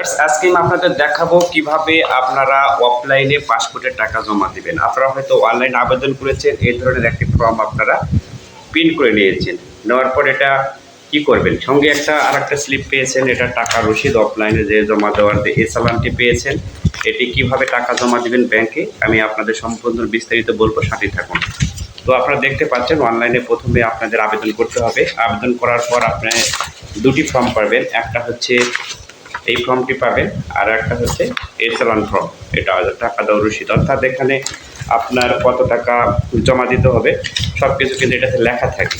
Yes, আজকে আমি আপনাদের দেখাবো কীভাবে আপনারা অফলাইনে পাসপোর্টের টাকা জমা দিবেন। আপনারা হয়তো অনলাইন আবেদন করেছেন এই ধরনের একটি ফর্ম আপনারা প্রিন্ট করে নিয়েছেন। নেওয়ার পর এটা কি করবেন? সঙ্গে একটা আর একটা স্লিপ পেয়েছেন এটা টাকা রসিদ অফলাইনে যে জমা দেওয়ার যে এই চালানটি পেয়েছেন এটি কীভাবে টাকা জমা দিবেন ব্যাংকে আমি আপনাদের সম্পূর্ণ বিস্তারিত বলব সাথে থাকুন। তো আপনারা দেখতে পাচ্ছেন অনলাইনে প্রথমে আপনাদের আবেদন করতে হবে। আবেদন করার পর আপনি দুটি ফর্ম পাবেন। একটা হচ্ছে এই ফর্মটি পাবেন। আর একটা হচ্ছে এই চালান ফর্ম। এটা টাকা দেওয়ার রসিদ। অর্থাৎ এখানে আপনার কত টাকা জমা দিতে হবে সব কিছু কিন্তু এটাতে লেখা থাকে।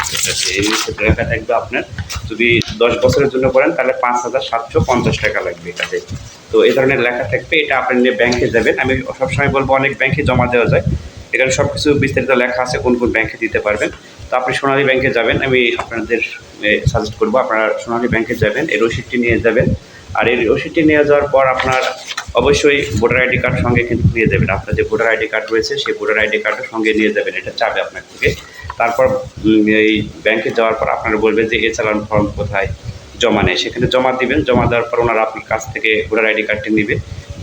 লেখা থাকবে আপনার, যদি দশ বছরের জন্য করেন, তাহলে পাঁচ হাজার সাতশো পঞ্চাশ টাকা লাগবে এটাতে। তো এই ধরনের লেখা থাকবে, এটা আপনি নিয়ে ব্যাংকে যাবেন। আমি সবসময় বলব, অনেক ব্যাংকে জমা দেওয়া যায়। এখানে সব কিছু বিস্তারিত লেখা আছে, কোন কোন ব্যাংকে দিতে পারবেন। তো আপনি সোনালী ব্যাংকে যাবেন, আমি আপনাদের সাজেস্ট করব, আপনারা সোনালী ব্যাংকে যাবেন, এই রসিদটি নিয়ে যাবেন। আর এই রসিদটি নিয়ে যাওয়ার পর আপনার অবশ্যই ভোটার আইডি কার্ড সঙ্গে কিন্তু নিয়ে যাবেন আপনার যে ভোটার আইডি কার্ড রয়েছে, সেই ভোটার আইডি কার্ডও সঙ্গে নিয়ে যাবেন। এটা চাবে আপনার থেকে। তারপর এই ব্যাংকে যাওয়ার পর আপনারা বলবেন যে, এ চালান ফর্ম কোথায় জমা নেয় সেখানে জমা দিবেন। জমা দেওয়ার পর ওনারা আপনার কাছ থেকে ভোটার আইডি কার্ডটি নেবে।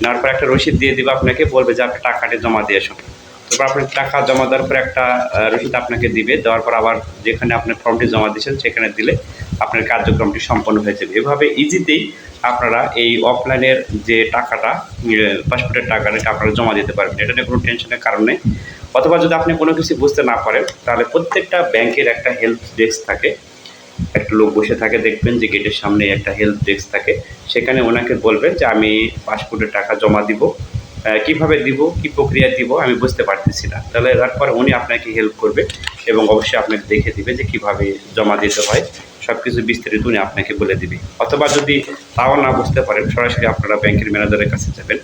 নেওয়ার পর একটা রসিদ দিয়ে দিবে আপনাকে। বলবে যে, আপনি টাকাটি জমা দিয়ে আসুন। তারপর আপনি টাকা জমা দেওয়ার পর একটা রসিদ আপনাকে দিবে। দেওয়ার পর আবার যেখানে আপনি ফর্মটি জমা দিয়েছেন, সেখানে দিলে আপনার কার্যক্রমটি সম্পন্ন হয়ে যাবে এভাবে ইজিতেই আপনারা এই অফলাইনের যে টাকাটা পাসপোর্টের টাকাটা এটা আপনারা জমা দিতে পারবেন। এটা নিয়ে কোনো টেনশনের কারণ নেই। অথবা যদি আপনি কোনো কিছু বুঝতে না পারেন, তাহলে প্রত্যেকটা ব্যাংকের একটা হেল্প ডেস্ক থাকে। একটা লোক বসে থাকে, দেখবেন যে গেটের সামনে একটা হেল্প ডেস্ক থাকে। সেখানে ওনাকে বলবেন যে, আমি পাসপোর্টের টাকা জমা দিব। কীভাবে দিব, কি প্রক্রিয়া দিব, আমি বুঝতে পারতেছি না। তাহলে তারপর উনি আপনাকে হেল্প করবে এবং অবশ্যই আপনাকে দেখে দিবে যে কীভাবে জমা দিতে হয়। সব কিছু বিস্তারিত উনি আপনাকে বলে দিবে। অথবা যদি তাও না বুঝতে পারেন, সরাসরি আপনারা ব্যাংকের ম্যানেজারের কাছে যাবেন।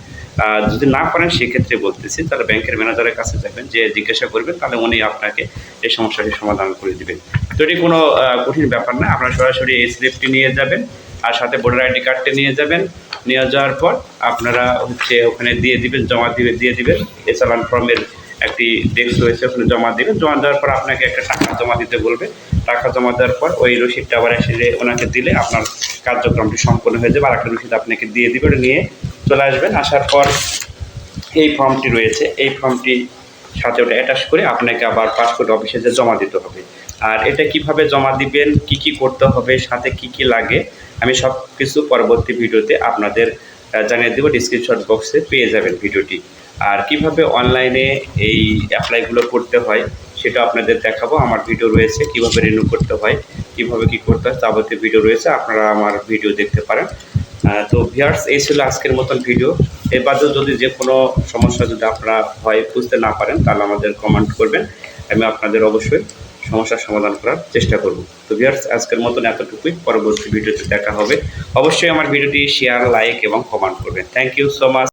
যদি না পারেন, সেক্ষেত্রে বলতেছি, তাহলে ব্যাংকের ম্যানেজারের কাছে যাবেন, যে জিজ্ঞাসা করবেন তাহলে উনি আপনাকে এই সমস্যাটি সমাধান করে দিবেন তো এটি কোনো কঠিন ব্যাপার না। আপনারা সরাসরি এই স্লিপটি নিয়ে যাবেন, আর সাথে ভোটার আইডি কার্ডটি নিয়ে যাবেন নিয়ে যাওয়ার পর আপনারা হচ্ছে ওখানে দিয়ে দিবেন, জমা দিবে, দিয়ে দিবেন। এ চালান ফর্মের একটি ডেস্ক রয়েছে, ওখানে জমা দিবেন। জমা দেওয়ার পর আপনাকে একটা টাকা জমা দিতে বলবে। টাকা জমা দেওয়ার পর ওই রসিদটা আবার এসে ওনাকে দিলে আপনার কার্যক্রমটি সম্পন্ন হয়ে যাবে। আর একটা রসিদ আপনাকে দিয়ে দিবে, ওটা নিয়ে চলে আসবেন। আসার পর এই ফর্মটি রয়েছে। এই ফর্মটি সাথে ওটা অ্যাটাচ করে আপনাকে আবার পাসপোর্ট অফিসে যে জমা দিতে হবে। আর এটা কীভাবে জমা দিবেন, কি কি করতে হবে, সাথে কি কি লাগে, আমি সব কিছু পরবর্তী ভিডিওতে আপনাদের জানিয়ে দেবো ডিসক্রিপশন বক্সে পেয়ে যাবেন ভিডিওটি। আর কীভাবে অনলাইনে এই অ্যাপ্লাইগুলো করতে হয়, সেটা আপনাদের দেখাবো। আমার ভিডিও রয়েছে, কীভাবে রিনিউ করতে হয়, কীভাবে কি করতে হয়, যাবতীয় ভিডিও রয়েছে, আপনারা আমার ভিডিও দেখতে পারেন। তো ভিয়ার্স এই ছিল আজকের মতন ভিডিও এর বাদেও যদি যে কোনো সমস্যা যদি আপনারা হয়, বুঝতে না পারেন, তাহলে আমাদের কমেন্ট করবেন। আমি আপনাদের অবশ্যই সমস্যার সমাধান করার চেষ্টা করব। তো ভিউয়ার্স আজকের মতন এতটুকুই। পরবর্তী ভিডিওতে দেখা হবে। অবশ্যই আমার ভিডিওটি শেয়ার লাইক এবং কমেন্ট করবেন। Thank you so much